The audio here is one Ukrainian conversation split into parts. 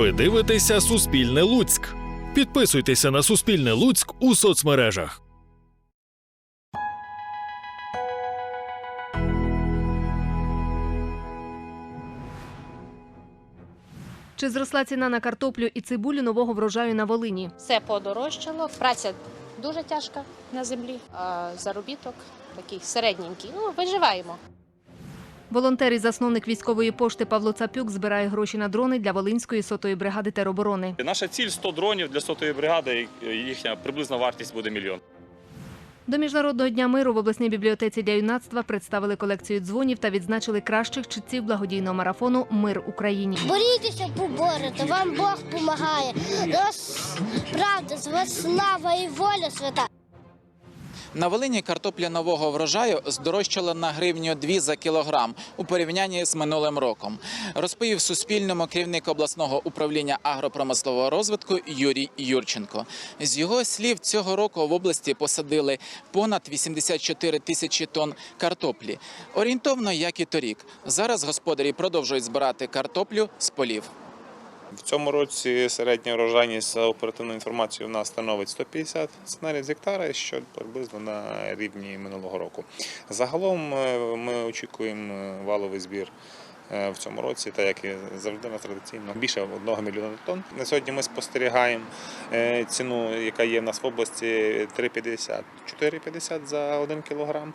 Ви дивитеся Суспільне Луцьк. Підписуйтеся на Суспільне Луцьк у соцмережах. Чи зросла ціна на картоплю і цибулю нового врожаю на Волині? Все подорожчало. Праця дуже тяжка на землі, а заробіток такий середненький. Ну, виживаємо. Волонтер і засновник військової пошти Павло Цапюк збирає гроші на дрони для Волинської сотої бригади тероборони. Наша ціль 100 дронів для сотої бригади. Їхня приблизна вартість буде мільйон. До міжнародного дня миру в обласній бібліотеці для юнацтва представили колекцію дзвонів та відзначили кращих читців благодійного марафону Мир Україні. Борітеся, поборете, вам Бог допомагає. Правда, з вас слава і воля свята. На Волині картопля нового врожаю здорожчала на гривню 2 за кілограм у порівнянні з минулим роком. Розповів Суспільному керівник обласного управління агропромислового розвитку Юрій Юрченко. З його слів, цього року в області посадили понад 84 тисячі тонн картоплі. Орієнтовно, як і торік. Зараз господарі продовжують збирати картоплю з полів. В цьому році середня врожайність за оперативною інформацією в нас становить 150 сценарів з гектара, що приблизно на рівні минулого року. Загалом е, ми очікуємо е, валовий збір в цьому році, так як і завжди на традиційно більше 1 мільйона тонн. На сьогодні ми спостерігаємо е, ціну, яка є в нас в області 3,50 4,50 за 1 кілограм.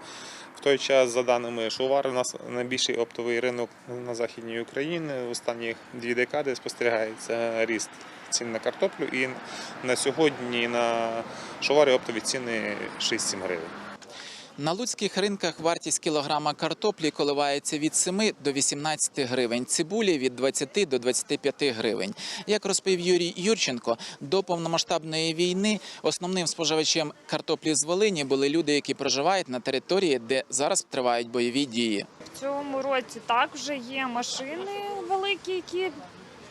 В той час, за даними Шувар, у нас найбільший оптовий ринок на західній Україні. В останні дві декади спостерігається ріст цін на картоплю. І на сьогодні на Шуварі оптові ціни 6-7 гривень. На луцьких ринках вартість кілограма картоплі коливається від 7 до 18 гривень, цибулі від 20 до 25 гривень. Як розповів Юрій Юрченко, до повномасштабної війни основним споживачем картоплі з Волині були люди, які проживають на території, де зараз тривають бойові дії. В цьому році так вже є машини великі, які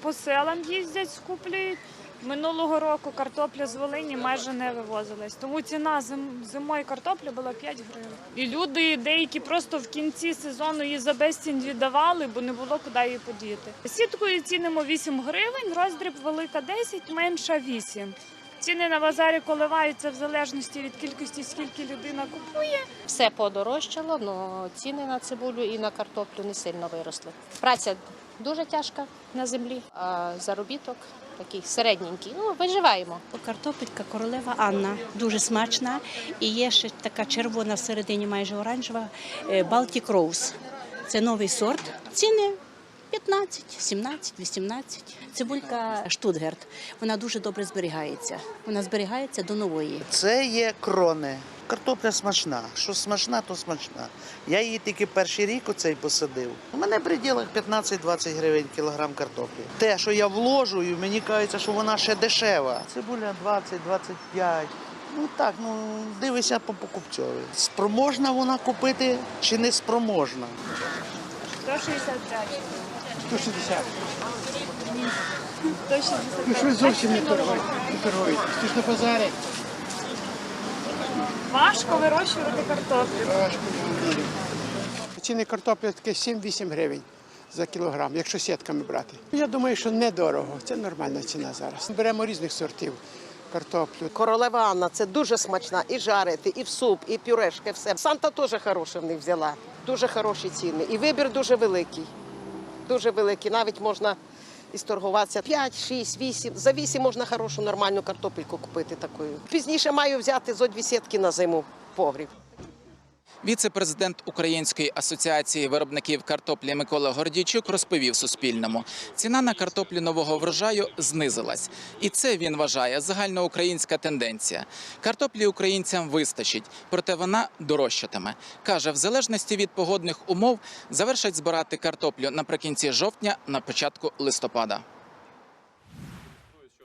по селам їздять, скуплюють. Минулого року картопля з Волині майже не вивозилась. Тому ціна зим, зимої картоплі була 5 гривень. І люди деякі просто в кінці сезону її за безцінь віддавали, бо не було куди її подіти. Сіткою цінимо 8 гривень, роздріб велика 10, менша 8. Ціни на базарі коливаються в залежності від кількості, скільки людина купує. Все подорожчало, але ціни на цибулю і на картоплю не сильно виросли. Праця дуже тяжка на землі, а заробіток такий середненький. Ну, виживаємо. Картопелька королева Анна дуже смачна. І є ще така червона всередині, майже оранжева е, Baltic Rose. Це новий сорт. Ціни 15, 17, 18. Цибулька Штутгарт. Вона дуже добре зберігається. Вона зберігається до нової. Це є крони. Картопля смачна. Що смачна, то смачна. Я її тільки перший рік оцей посадив. У мене в пределах 15-20 гривень кілограм картоплі. Те, що я вложую, мені кажеться, що вона ще дешева. Цибуля 20-25. Ну так, ну дивися по покупцьові. Спроможна вона купити чи не спроможна? 165. 160. 160. Ну що ви зовсім не торгуєте? Не торгуєте. Ти ж на базарі. Важко вирощувати картоплю. Важко. Ціни картоплі таке 7-8 гривень за кілограм, якщо сітками брати. Я думаю, що недорого. Це нормальна ціна зараз. Беремо різних сортів картоплю. Королева Анна це дуже смачна. І жарити, і в суп, і пюрешки, все. Санта теж хороше в них взяла. Дуже хороші ціни. І вибір дуже великий. Дуже великий. Навіть можна і сторгуватися 5, 6, 8. За 8 можна хорошу нормальну картопельку купити такою. Пізніше маю взяти зо дві сітки на зиму погрів. Віце-президент Української асоціації виробників картоплі Микола Гордійчук розповів Суспільному, ціна на картоплю нового врожаю знизилась, і це він вважає загальноукраїнська тенденція. Картоплі українцям вистачить, проте вона дорожчатиме. каже, в залежності від погодних умов завершать збирати картоплю наприкінці жовтня, на початку листопада.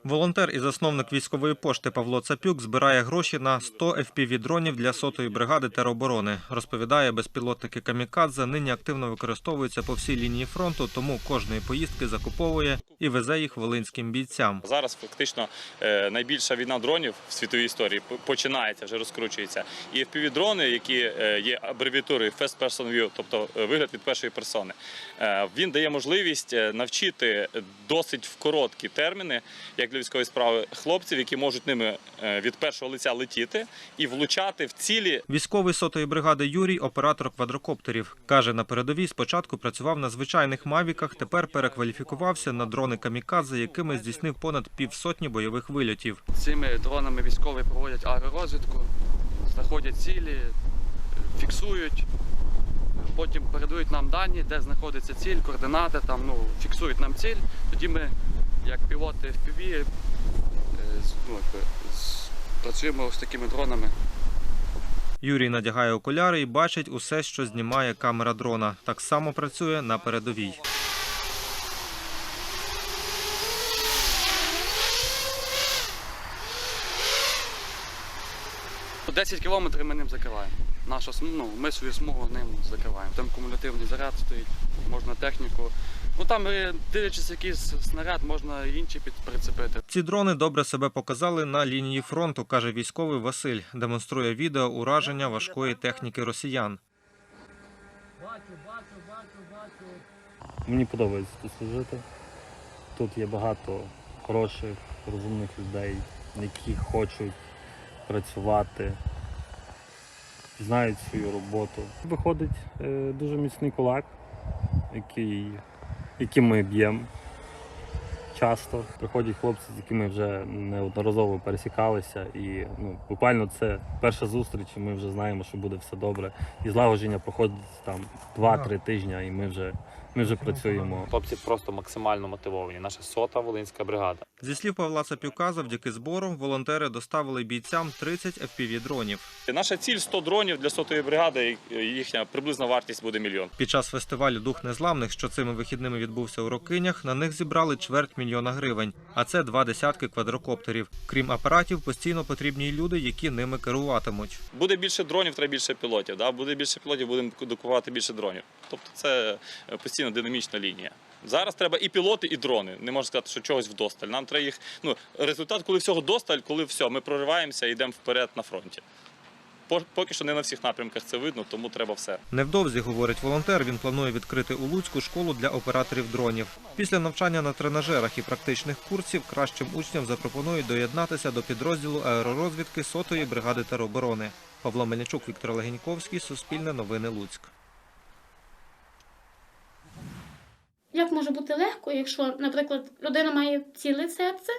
Волонтер і засновник військової пошти Павло Цапюк збирає гроші на 100 FPV-дронів для сотої бригади тероборони. Розповідає, безпілотники камікадзе нині активно використовуються по всій лінії фронту, тому кожної поїздки закуповує і везе їх волинським бійцям. Зараз фактично е, найбільша війна дронів в світовій історії починається, вже розкручується. І FPV-дрони, які е, є абревіатурою First Person View, тобто е, вигляд від першої персони, він дає можливість е, навчити досить в короткі терміни, як для військової справи, хлопців, які можуть ними е, від першого лиця летіти і влучати в цілі Військовий сотої бригади Юрій оператор квадрокоптерів. Каже, на передовій спочатку працював на звичайних мавіках, тепер перекваліфікувався на дрони камікадзе, якими здійснив понад півсотні бойових вильотів. Цими дронами військові проводять аеророзвідку, знаходять цілі, фіксують, потім передають нам дані, де знаходиться ціль, координати, там, ну, фіксують нам ціль. Тоді ми, як пілоти FPV, е, ну, працюємо з такими дронами. Юрій надягає окуляри і бачить усе, що знімає камера дрона. Так само працює на передовій. 10 кілометрів ми ним закриваємо. Наша, ну, ми свою смугу ним закриваємо. Там кумулятивний заряд стоїть, можна техніку. Ну там, е, дивлячись, якийсь снаряд, можна інші під прицепити. Ці дрони добре себе показали на лінії фронту, каже військовий Василь. Демонструє відео ураження важкої техніки росіян. Бачу, бачу, бачу, бачу. Мені подобається тут служити. Тут є багато хороших, розумних людей, які хочуть працювати, знають свою роботу. Виходить е, дуже міцний кулак, який, яким ми б'ємо часто. Приходять хлопці, з якими вже неодноразово пересікалися, і ну, буквально це перша зустріч, і ми вже знаємо, що буде все добре. І злагодження проходить там 2-3 тижні, і ми вже, ми вже працюємо. хлопці просто максимально мотивовані. Наша сота волинська бригада. Зі слів Павла Цапюка, завдяки збору волонтери доставили бійцям 30 FPV-дронів. Наша ціль 100 дронів для сотої бригади. Їхня приблизна вартість буде мільйон. Під час фестивалю Дух Незламних, що цими вихідними відбувся у Рокинях, на них зібрали чверть мільйона гривень, а це два десятки квадрокоптерів. Крім апаратів, постійно потрібні й люди, які ними керуватимуть. Буде більше дронів, треба більше пілотів. Да? Буде більше пілотів, будемо докувати більше дронів. Тобто це е, постійно динамічна лінія. Зараз треба і пілоти, і дрони. Не можна сказати, що чогось вдосталь. Нам треба їх. Ну, результат, коли всього досталь, коли все, ми прориваємося і йдемо вперед на фронті. Поки що не на всіх напрямках це видно, тому треба все. Невдовзі, говорить волонтер, він планує відкрити у Луцьку школу для операторів дронів. Після навчання на тренажерах і практичних курсів кращим учням запропонують доєднатися до підрозділу аеророзвідки сотої бригади тероборони. Павло Мельничук, Віктор Легеньковський, Суспільне новини Луцьк. Як може бути легко, якщо, наприклад, людина має ціле серце,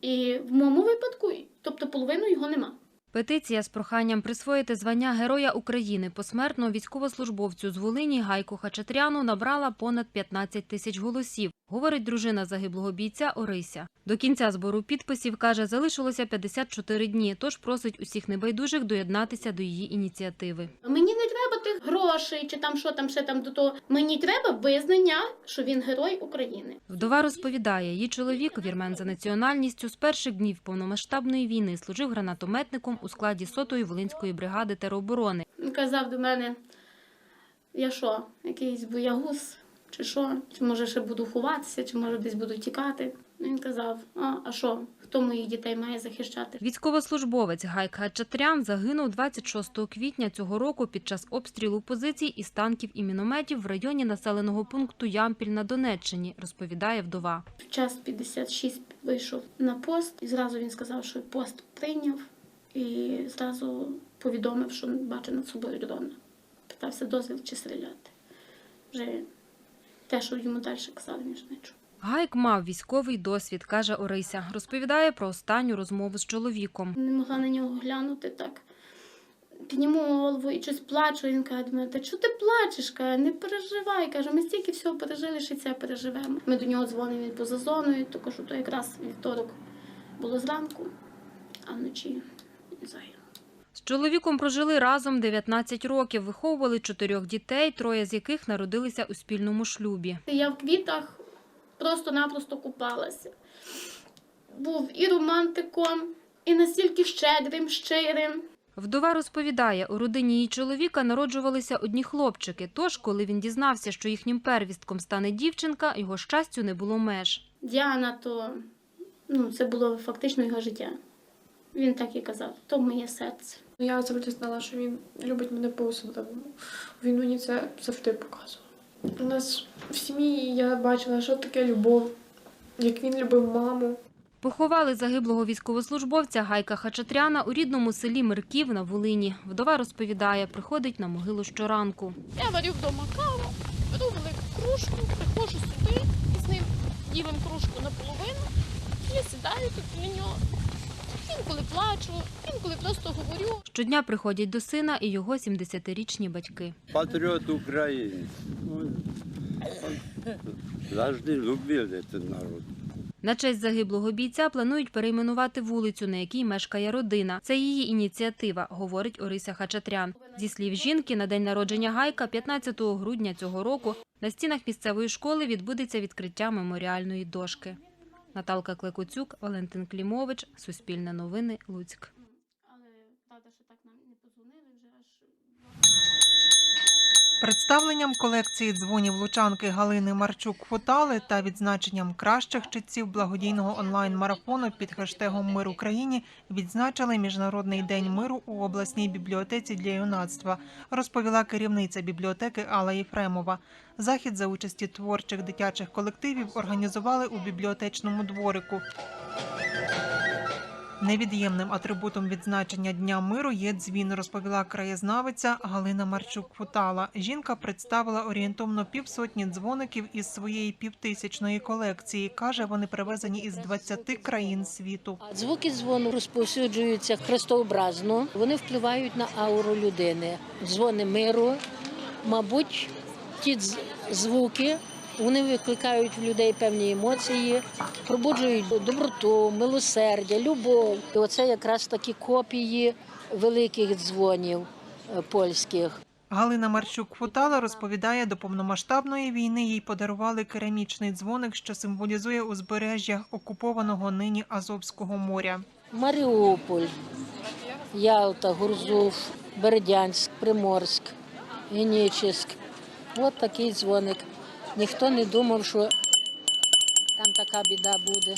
і в моєму випадку, тобто половину його нема. Петиція з проханням присвоїти звання Героя України посмертно військовослужбовцю з Волині Гайку Хачатряну набрала понад 15 тисяч голосів, говорить дружина загиблого бійця Орися. До кінця збору підписів, каже, залишилося 54 дні, тож просить усіх небайдужих доєднатися до її ініціативи. Мені не тих грошей чи там що там ще там до того. Мені треба визнання, що він герой України. Вдова розповідає, її чоловік, вірмен за національністю, з перших днів повномасштабної війни служив гранатометником у складі сотої Волинської бригади тероборони. Він казав до мене: я що, якийсь боягуз, чи що, чи може ще буду ховатися, чи може десь буду тікати. Він казав: а, а що, хто моїх дітей має захищати? Військовослужбовець Гайк Хачатрян загинув 26 квітня цього року під час обстрілу позицій із танків і мінометів в районі населеного пункту Ямпіль на Донеччині, розповідає вдова. В час 56 вийшов на пост, і зразу він сказав, що пост прийняв, і зразу повідомив, що бачить над собою дрона. Питався дозвіл чи стріляти. Вже те, що йому далі казали, він ж не чув. Гайк мав військовий досвід, каже Орися. Розповідає про останню розмову з чоловіком. Не могла на нього глянути так. Підніму голову і щось плачу. Він каже до мене, та чого ти плачеш? Каже, не переживай. Каже, ми стільки всього пережили, що це переживемо. Ми до нього дзвонимо він поза зоною, то кажу, то якраз вівторок було зранку, а вночі не знаю. З чоловіком прожили разом 19 років, виховували чотирьох дітей, троє з яких народилися у спільному шлюбі. Я в квітах просто-напросто купалася. був і романтиком, і настільки щедрим, щирим. Вдова розповідає, у родині її чоловіка народжувалися одні хлопчики. Тож, коли він дізнався, що їхнім первістком стане дівчинка, його щастю не було меж. Діана, то ну, це було фактично його життя. Він так і казав, то моє серце. Я завжди знала, що він любить мене по-особливому. Він мені це завжди показував. У нас в сім'ї я бачила, що таке любов, як він любив маму. Поховали загиблого військовослужбовця Гайка Хачатряна у рідному селі Мирків на Волині. Вдова розповідає, приходить на могилу щоранку. Я варю вдома каву, беру велику кружку, приходжу сюди і з ним ділимо кружку наполовину. Я сідаю тут біля нього. Інколи плачу, інколи просто говорю. Щодня приходять до сина і його 70-річні батьки. Патріот України. Завжди любили цей народ. На честь загиблого бійця планують перейменувати вулицю, на якій мешкає родина. Це її ініціатива, говорить Орися Хачатрян. Зі слів жінки, на день народження Гайка, 15 грудня цього року, на стінах місцевої школи відбудеться відкриття меморіальної дошки. Наталка Клекоцюк, Валентин Клімович, Суспільне новини, Луцьк. Представленням колекції дзвонів лучанки Галини Марчук-Фотали та відзначенням кращих читців благодійного онлайн-марафону під хештегом Мир Україні відзначили Міжнародний день миру у обласній бібліотеці для юнацтва, розповіла керівниця бібліотеки Алла Єфремова. Захід за участі творчих дитячих колективів організували у бібліотечному дворику. Невід'ємним атрибутом відзначення Дня миру є дзвін, розповіла краєзнавиця Галина Марчук-Футала. Жінка представила орієнтовно півсотні дзвоників із своєї півтисячної колекції. Каже, вони привезені із 20 країн світу. Звуки дзвону розповсюджуються хрестообразно. Вони впливають на ауру людини. Дзвони миру, мабуть, ті звуки. Вони викликають в людей певні емоції, пробуджують доброту, милосердя, любов. І оце якраз такі копії великих дзвонів е, польських. Галина Марчук-Футала розповідає, до повномасштабної війни їй подарували керамічний дзвоник, що символізує узбережжя окупованого нині Азовського моря. Маріуполь, Ялта, Гурзуф, Бердянськ, Приморськ, Генічеськ. От такий дзвоник. Ніхто не думав, що там така біда буде.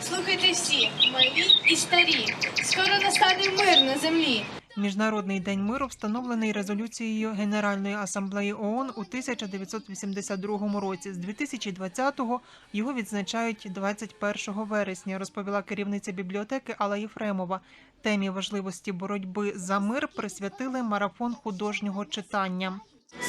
Слухайте всі, малі і старі. Скоро настане мир на землі. Міжнародний день миру встановлений резолюцією Генеральної асамблеї ООН у 1982 році. З 2020-го його відзначають 21 вересня, розповіла керівниця бібліотеки Алла Єфремова. Темі важливості боротьби за мир присвятили марафон художнього читання.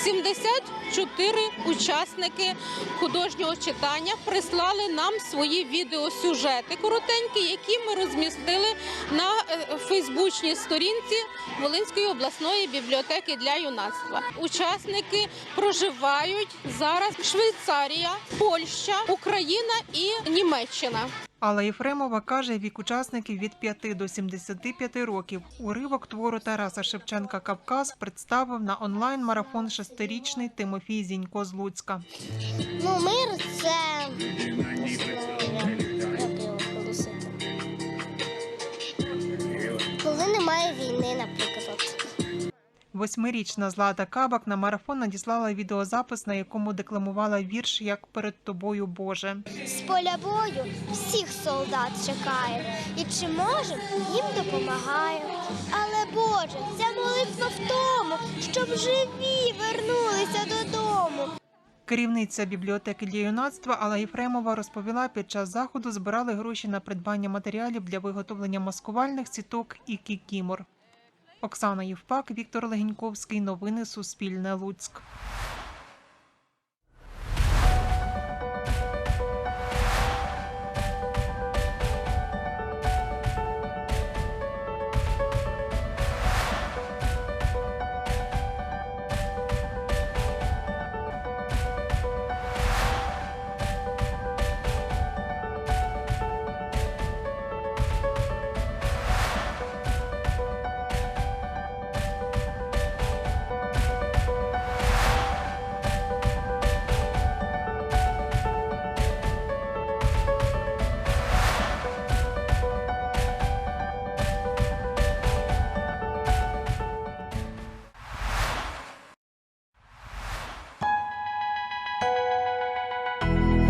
74 учасники художнього читання прислали нам свої відеосюжети коротенькі, які ми розмістили на е, фейсбучній сторінці Волинської обласної бібліотеки для юнацтва. Учасники проживають зараз Швейцарія, Польща, Україна і Німеччина. Алла Єфремова каже, вік учасників від 5 до 75 років. Уривок твору Тараса Шевченка Кавказ представив на онлайн-марафон шестирічний Тимофій Зінько з Луцька. Ну, мир Восьмирічна Злата Кабак на марафон надіслала відеозапис, на якому декламувала вірш Як перед тобою Боже. З поля бою всіх солдат чекає. І чи можем, їм допомагає. Але Боже, ця молитва в тому, щоб живі вернулися додому. Керівниця бібліотеки для юнацтва Алла Єфремова розповіла, під час заходу збирали гроші на придбання матеріалів для виготовлення маскувальних сіток і кікімор. Оксана Євпак, Віктор Легеньковський. Новини Суспільне Луцьк.